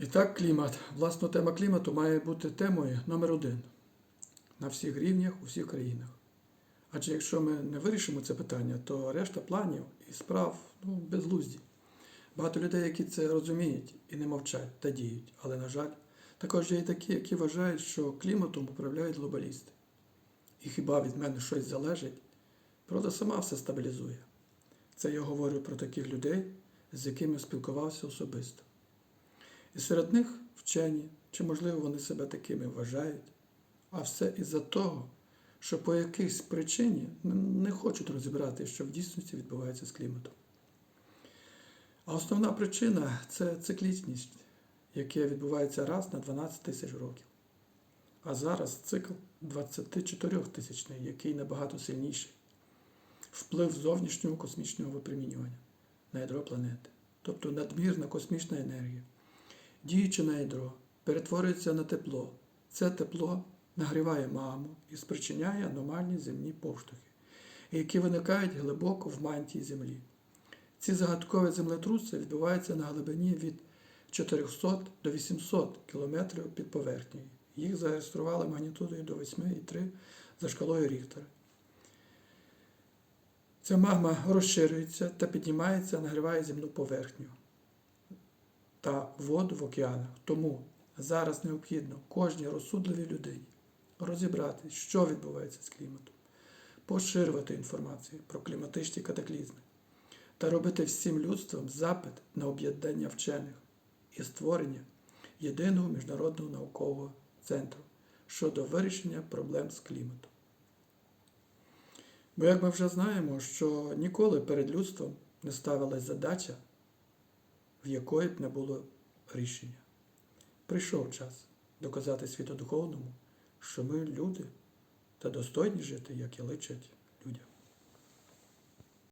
І так, клімат. Власне, тема клімату має бути темою номер один на всіх рівнях у всіх країнах. Адже якщо ми не вирішимо це питання, то решта планів і справ ну, безглузді. Багато людей, які це розуміють і не мовчать та діють. Але, на жаль, також є і такі, які вважають, що кліматом управляють глобалісти. І хіба від мене щось залежить? Природа сама все стабілізує. Це я говорю про таких людей, з якими спілкувався особисто. І серед них вчені, чи можливо вони себе такими вважають, а все із-за того, що по якійсь причині не хочуть розібрати, що в дійсності відбувається з кліматом. А основна причина це циклічність, яка відбувається раз на 12 тисяч років. А зараз цикл 24 тисячний, який набагато сильніший. Вплив зовнішнього космічного випромінювання на ядро планети, тобто надмірна космічна енергія, діючи на ядро, перетворюється на тепло. Це тепло нагріває маму і спричиняє аномальні земні поштовхи, які виникають глибоко в мантії Землі. Ці загадкові землетруси відбуваються на глибині від 400 до 800 км під поверхнею. Їх зареєстрували магнітудою до 8,3 за шкалою Ріхтера. Ця магма розширюється та піднімається, нагріває земну поверхню та воду в океанах. Тому зараз необхідно кожній розсудливій людині розібрати, що відбувається з кліматом, поширювати інформацію про кліматичні катаклізми та робити всім людством запит на об'єднання вчених і створення єдиного міжнародного наукового центру щодо вирішення проблем з кліматом. Бо як ми вже знаємо, що ніколи перед людством не ставилась задача, в якої б не було рішення. Прийшов час доказати світу духовному, що ми люди та достойні жити, як і личать людям.